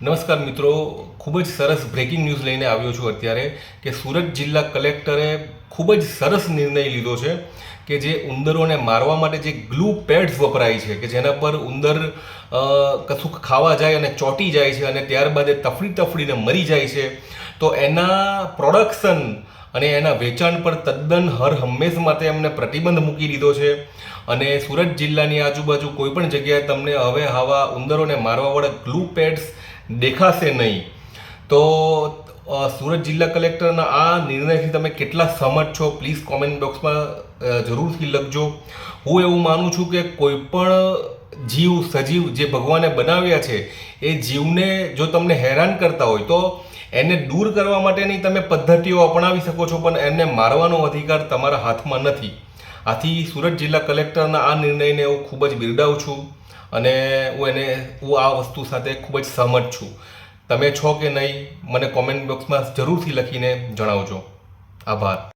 નમસ્કાર મિત્રો ખૂબ જ સરસ બ્રેકિંગ ન્યૂઝ લઈને આવ્યો છું અત્યારે કે સુરત જિલ્લા કલેક્ટરે ખૂબ જ સરસ નિર્ણય લીધો છે કે જે ઉંદરોને મારવા માટે જે ગ્લુ પેડ્સ વપરાય છે કે જેના પર ઉંદર અ, કશુંક ખાવા જાય અને ચોંટી જાય છે અને ત્યારબાદ એ તફડી તફડીને મરી જાય છે તો એના પ્રોડક્શન અને એના વેચાણ પર તદ્દન હર હંમેશ માટે એમને પ્રતિબંધ મૂકી દીધો છે અને સુરત જિલ્લાની આજુબાજુ કોઈ પણ જગ્યાએ તમને હવે આવા ઉંદરોને મારવાવાળા ગ્લુ પેડ્સ દેખાશે નહીં. તો સુરત જિલ્લા કલેક્ટરના આ નિર્ણયથી તમે કેટલા સમજ છો? પ્લીઝ કોમેન્ટ બોક્સમાં જરૂરથી લખજો. હું એવું માનું છું કે કોઈપણ જીવ, સજીવ જે ભગવાને બનાવ્યા છે, એ જીવને જો તમને હેરાન કરતા હોય, તો એને દૂર કરવા માટેની તમે પદ્ધતિઓ અપનાવી શકો છો, પણ એને મારવાનો અધિકાર તમારા હાથમાં નથી. આથી સુરત જિલ્લા કલેક્ટરના આ નિર્ણયને હું ખૂબ જ બિરદાવું છું અને હું એને, હું આ વસ્તુ સાથે ખૂબ જ સહમત છું. તમે છો કે નહીં, મને કોમેન્ટ બોક્સમાં જરૂરથી લખીને જણાવજો. આભાર.